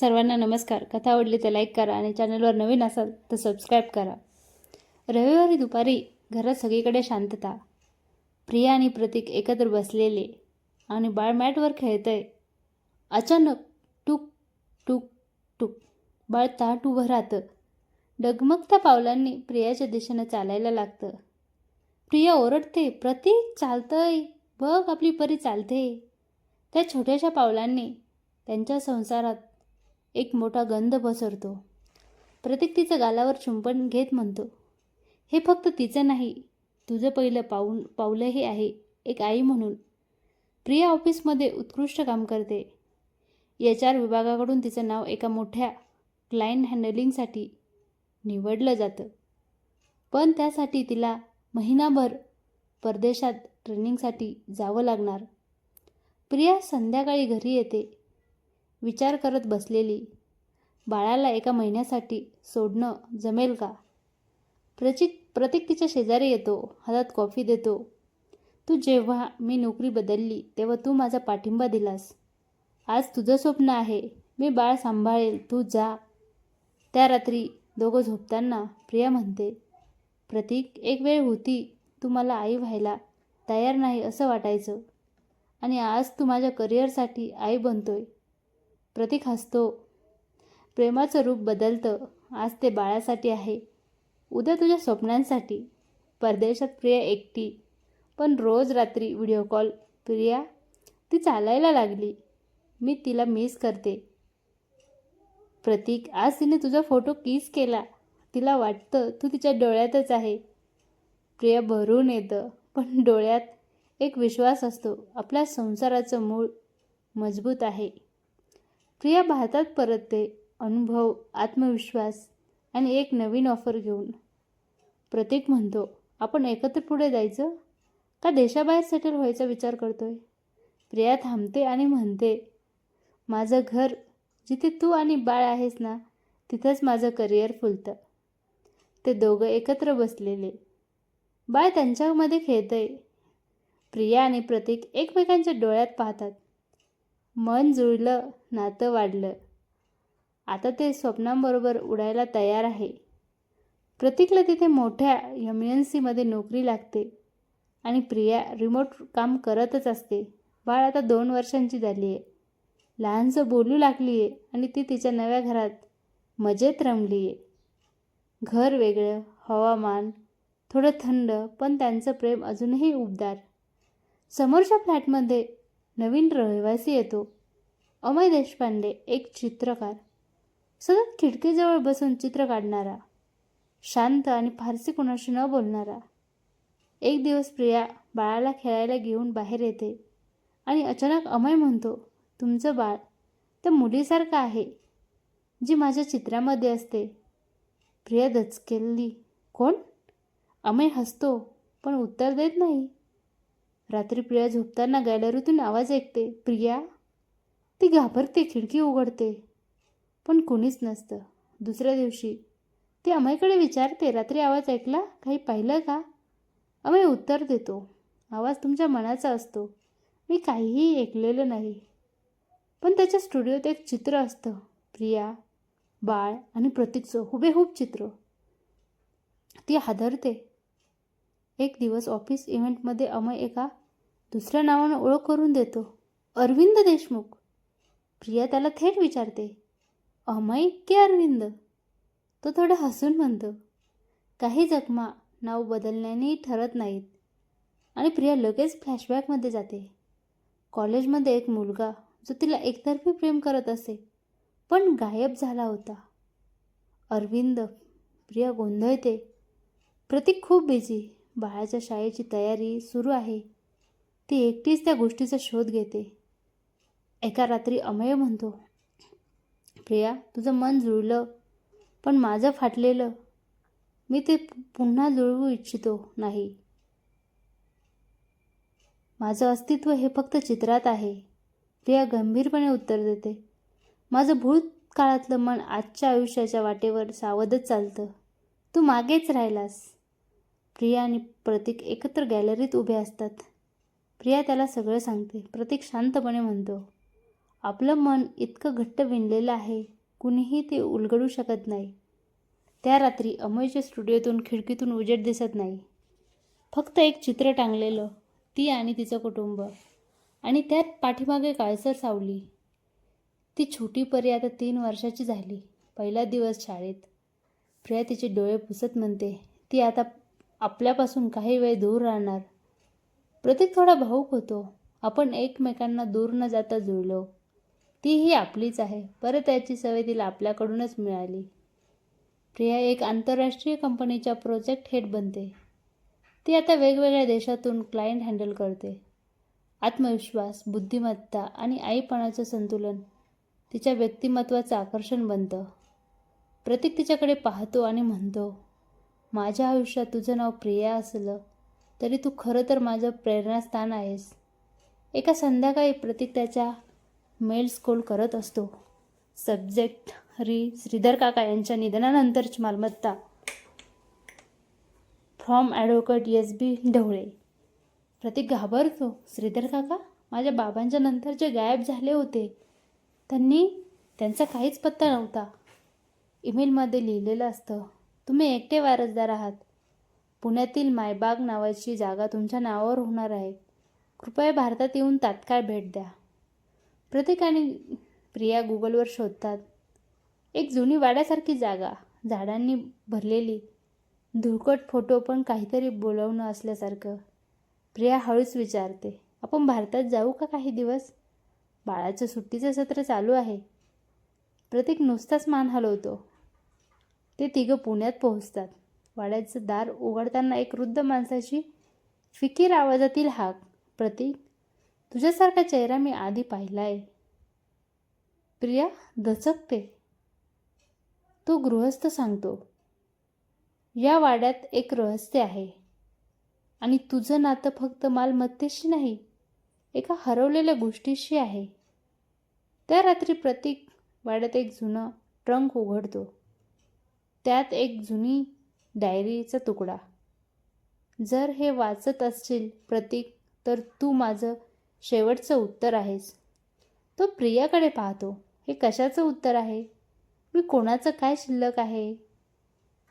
सर्वांना नमस्कार. कथा आवडली तर लाईक करा आणि चॅनलवर नवीन असाल तर सबस्क्राईब करा. रविवारी दुपारी घरात सगळीकडे शांतता. प्रिया आणि प्रतीक एकत्र बसलेले आणि बाळ मॅटवर खेळतंय. अचानक टुक टुक टुक बाळ ताट उभं राहतं. डगमगत्या पावलांनी प्रियाच्या दिशेनं चालायला लागतं. प्रिया ओरडते प्रतीक चालतंय. बघ आपली परी चालते. त्या छोट्याशा पावलांनी त्यांच्या संसारात एक मोठा गंध पसरतो. प्रत्येक तिचं गालावर चुंबन घेत म्हणतो हे फक्त तिचं नाही तुझं पहिलं पाऊल पावलंही आहे एक आई म्हणून. प्रिया ऑफिसमध्ये उत्कृष्ट काम करते. एच आर विभागाकडून तिचं नाव एका मोठ्या क्लायंट हँडलिंगसाठी निवडलं जातं. पण त्यासाठी तिला महिनाभर परदेशात ट्रेनिंगसाठी जावं लागणार. प्रिया संध्याकाळी घरी येते. विचार करत बसलेली. बाळाला एका महिन्यासाठी सोडणं जमेल का? प्रचिक प्रतीक तिच्या शेजारी येतो हातात कॉफी देतो. तू जेव्हा मी नोकरी बदलली तेव्हा तू माझा पाठिंबा दिलास. आज तुझं स्वप्न आहे मी बाळ सांभाळेल तू जा. त्या रात्री दोघं झोपताना प्रिया म्हणते प्रतीक एक वेळ होती तू मला आई व्हायला तयार नाही असं वाटायचं. आणि आज तू माझ्या करिअरसाठी आई बनतोय. प्रतीक हसतो. प्रेमाचं रूप बदलतं. आज ते बाळासाठी आहे. उद्या तुझ्या स्वप्नांसाठी. परदेशात प्रिया एकटी. पण रोज रात्री व्हिडिओ कॉल. प्रिया ती चालायला लागली. मी तिला मिस करते. प्रतीक आज तिने तुझा फोटो किस केला. तिला वाटतं तू तिच्या डोळ्यातच आहे. प्रिया भरून येतं. पण डोळ्यात एक विश्वास असतो. आपल्या संसाराचं मूळ मजबूत आहे. प्रिया भारतात परतते. अनुभव आत्मविश्वास आणि एक नवीन ऑफर घेऊन. प्रतीक म्हणतो आपण एकत्र पुढे जायचं? का देशाबाहेर सेटल व्हायचा विचार करतोय? प्रिया थांबते आणि म्हणते माझं घर जिथे तू आणि बाळ आहेस ना तिथंच माझं करिअर फुलतं. ते दोघं एकत्र बसलेले. बाळ त्यांच्यामध्ये खेळतंय. प्रिया आणि प्रतीक एकमेकांच्या डोळ्यात पाहतात. मन जुळलं नातं वाढलं. आता ते स्वप्नांबरोबर उडायला तयार आहे. प्रतीकला तिथे मोठ्या एम एन सीमध्ये नोकरी लागते आणि प्रिया रिमोट काम करतच असते. बाळ आता दोन वर्षांची झाली आहे लहानसं बोलू लागली आहे आणि ती तिच्या नव्या घरात मजेत रमली आहे घर वेगळं हवामान थोडं थंड पण त्यांचं प्रेम अजूनही उबदार. समोरच्या फ्लॅटमध्ये नवीन रहिवासी येतो. अमय देशपांडे एक चित्रकार. सतत खिडकीजवळ बसून चित्र काढणारा. शांत आणि फारसी कुणाशी न बोलणारा. एक दिवस प्रिया बाळाला खेळायला घेऊन बाहेर येते आणि अचानक अमय म्हणतो तुमचं बाळ त्या मुलीसारखं आहे जी माझ्या चित्रामध्ये असते. प्रिया दचकेली कोण? अमय हसतो पण उत्तर देत नाही. रात्री प्रिया झोपताना गॅलरीतून आवाज ऐकते. प्रिया ती घाबरते खिडकी उघडते. पण कोणीच नसतं. दुसऱ्या दिवशी ती अमयकडे विचारते रात्री आवाज ऐकला? काही पाहिलं का? अमय उत्तर देतो. आवाज तुमच्या मनाचा असतो. मी काहीही ऐकलेलं नाही. पण त्याच्या स्टुडिओत एक चित्र असतं. प्रिया बाळ आणि प्रतीकचं हुबेहूब चित्र. ती हादरते. एक दिवस ऑफिस इव्हेंटमध्ये अमय एका दुसऱ्या नावानं ओळख करून देतो. अरविंद देशमुख. प्रिया त्याला थेट विचारते अमय की अरविंद? तो थोडं हसून म्हणतो काही जखमा नाव बदलण्याने ठरत नाहीत. आणि प्रिया लगेच फ्लॅशबॅकमध्ये जाते. कॉलेजमध्ये एक मुलगा जो तिला एकतर्फी प्रेम करत असे पण गायब झाला होता. अरविंद प्रिया गोंधळते प्रतीक खूप बिझी बाळाच्या शाळेची तयारी सुरू आहे. ती एकटीच त्या गोष्टीचा शोध घेते. एका रात्री अमय म्हणतो प्रिया तुझं मन जुळलं पण माझं फाटलेलं. मी ते पुन्हा जुळवू इच्छितो नाही. माझं अस्तित्व हे फक्त चित्रात आहे. प्रिया गंभीरपणे उत्तर देते माझं भूतकाळातलं मन आजच्या आयुष्याच्या वाटेवर सावधच चालतं. तू मागेच राहिलास. प्रिया आणि प्रतीक एकत्र गॅलरीत उभे असतात. प्रिया त्याला सगळं सांगते. प्रतीक शांतपणे म्हणतो आपलं मन इतकं घट्ट विणलेलं आहे कुणीही ते उलगडू शकत नाही. त्या रात्री अमयच्या स्टुडिओतून खिडकीतून उजेड दिसत नाही. फक्त एक चित्र टांगलेलं ती आणि तिचं कुटुंब. आणि त्यात पाठीमागे काळसर सावली. ती छोटी परी आता तीन वर्षाची झाली पहिला दिवस शाळेत. प्रिया तिचे डोळे पुसत म्हणते ती आता आपल्यापासून काही वेळ दूर राहणार. प्रतीक थोडा भाऊक होतो. आपण एकमेकांना दूर न जाता जुळलो. ती ही आपलीच आहे. परत याची सवय तिला आपल्याकडूनच मिळाली. प्रिया एक आंतरराष्ट्रीय कंपनीच्या प्रोजेक्ट हेड बनते. ती आता वेगवेगळ्या देशातून क्लायंट हँडल करते. आत्मविश्वास बुद्धिमत्ता आणि आईपणाचं संतुलन तिच्या व्यक्तिमत्वाचं आकर्षण बनतं. प्रतीक तिच्याकडे पाहतो आणि म्हणतो माझ्या आयुष्यात तुझं नाव प्रिया असलं तरी तू खरं तर माझं प्रेरणास्थान आहेस. एका संध्याकाळी प्रतीक त्याच्या मेल स्कोल करत असतो. सब्जेक्ट री श्रीधर काका यांच्या निधनानंतरची मालमत्ता. From advocate S B Dhawale. Prateek घाबरतो. श्रीधर काका माझ्या बाबांच्या नंतर जे गायब झाले होते त्यांनी त्यांचा काहीच पत्ता नव्हता. ईमेलमध्ये लिहिलेलं असतं. तुम्ही एकटे वारसदार आहात. पुण्यातील मायबाग नावाची जागा तुमच्या नावावर होणार आहे. कृपया भारतात येऊन तात्काळ भेट द्या. प्रतीक आणि प्रिया गुगलवर शोधतात. एक जुनी वाड्यासारखी जागा झाडांनी भरलेली. धुळकट फोटो पण काहीतरी बोलवणं असल्यासारखं. प्रिया हळूच विचारते आपण भारतात जाऊ का काही दिवस? बाळाचं सुट्टीचं सत्र चालू आहे. प्रतीक नुसताच मान हलवतो ते तिघं पुण्यात पोहोचतात. वाड्याचं दार उघडताना एक वृद्ध माणसाची फिकीर आवाजातील हाक प्रतीक तुझ्यासारखा चेहरा मी आधी पाहिला आहे प्रिया दचकते तो गृहस्थ सांगतो या वाड्यात एक रहस्य आहे आणि तुझं नातं फक्त मालमत्तेशी नाही एका हरवलेल्या गोष्टीशी आहे. त्या रात्री प्रतीक वाड्यात एक जुनं ट्रंक उघडतो. त्यात एक जुनी डायरीचा तुकडा. जर हे वाचत असशील प्रतीक तर तू माझं शेवटचं उत्तर आहेस. तो प्रियाकडे पाहतो. हे कशाचं उत्तर आहे? मी कोणाचं काय शिल्लक आहे?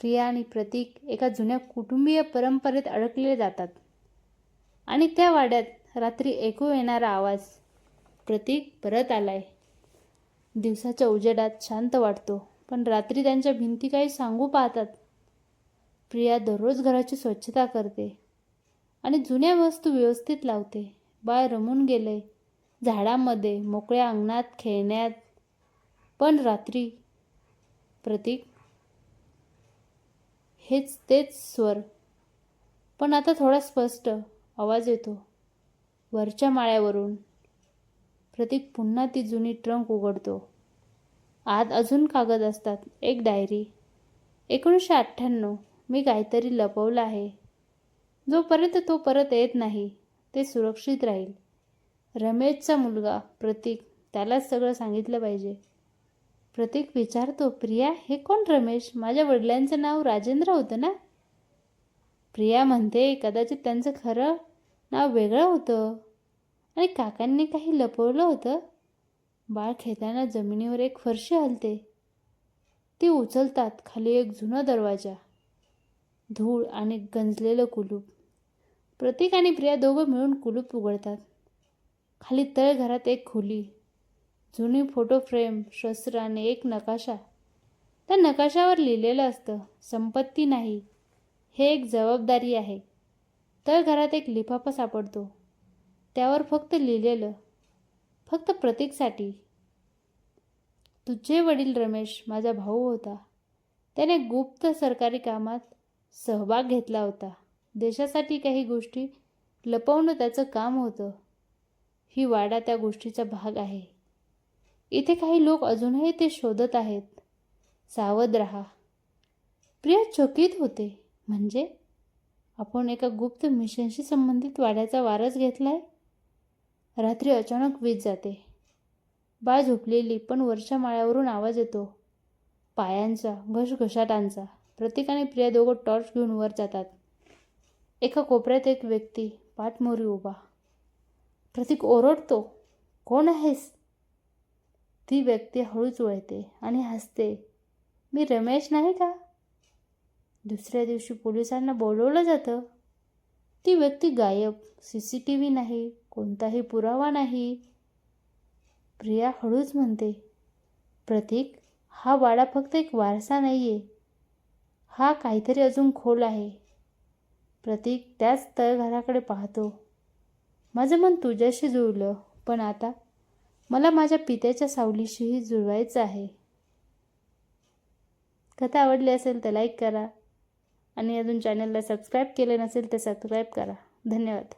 प्रिया आणि प्रतीक एका जुन्या कुटुंबीय परंपरेत अडकले जातात. आणि त्या वाड्यात रात्री ऐकू येणारा आवाज प्रतीक परत आलाय. दिवसाच्या उजेडात शांत वाटतो. पण रात्री त्यांच्या भिंती काही सांगू पाहतात. प्रिया दररोज घराची स्वच्छता करते आणि जुन्या वस्तू व्यवस्थित लावते. बाळ रमून गेले. झाडामध्ये मोकळ्या अंगणात खेळण्यात. पण रात्री प्रतीक हेच तेच स्वर. पण आता थोडा स्पष्ट आवाज येतो. वरच्या माळ्यावरून प्रतीक पुन्हा ती जुनी ट्रंक उघडतो. आत अजून कागद असतात. एक डायरी. एकोणीसशे अठ्ठ्याण्णव. मी काहीतरी लपवलं आहे. जोपर्यंत तो परत येत नाही ते सुरक्षित राहील. रमेशचा मुलगा प्रतीक त्यालाच सगळं सांगितलं पाहिजे. प्रतीक विचारतो प्रिया हे कोण रमेश? माझ्या वडिलांचं नाव राजेंद्र होतं ना? प्रिया म्हणते कदाचित त्यांचं खरं नाव वेगळं होतं. आणि काकांनी काही लपवलं होतं? बाळ खेळताना जमिनीवर एक फरशी हलते. ती उचलतात खाली एक जुना दरवाजा धूळ आणि गंजलेलं कुलूप. प्रतीक आणि प्रिया दोघं मिळून कुलूप उघडतात. खाली तळघरात एक खोली जुनी फोटो फ्रेम शस्त्र आणि एक नकाशा. त्या नकाशावर लिहिलेलं असतं संपत्ती नाही हे एक जबाबदारी आहे. तळघरात एक लिफाफा सापडतो. त्यावर फक्त लिहिलेलं फक्त प्रतीकसाठी. तुझे वडील रमेश माझा भाऊ होता. त्याने गुप्त सरकारी कामात सहभाग घेतला होता. देशासाठी काही गोष्टी लपवणं त्याचं काम होतं. ही वाडा त्या गोष्टीचा भाग आहे. इथे काही लोक अजूनही ते शोधत आहेत. सावध राहा. प्रिया चकित होते. म्हणजे? आपण एका गुप्त मिशनशी संबंधित वाड्याचा वारस घेतलाय? रात्री अचानक वीज जाते. बाळ झोपलेली पण वरच्या माळ्यावरून आवाज येतो. पायांचा घसघशाटांचा प्रतीक आणि प्रिया दोघं टॉर्च घेऊन वर जातात. एका कोपऱ्यात एक व्यक्ती पाठमोरी उभा. प्रतीक ओरडतो कोण आहेस? ती व्यक्ती हळूच वळते आणि हसते. मी रमेश नाही का? दुसऱ्या दिवशी पोलिसांना बोलवलं जातं. ती व्यक्ती गायब सी सी टी व्ही नाही कोणताही पुरावा नाही. प्रिया हळूच म्हणते प्रतीक हा वाडा फक्त एक वारसा नाही आहे हा काहीतरी अजून खोल आहे. प्रतीक त्याच तळघराकडे पाहतो. माझं मन तुझ्याशी जुळलं पण आता मला माझ्या पित्याच्या सावलीशीही जुळवायचं आहे. कथा आवडली असेल तर लाईक करा आणि अजून चॅनलला सबस्क्राईब केले नसेल तर सबस्क्राईब करा. धन्यवाद.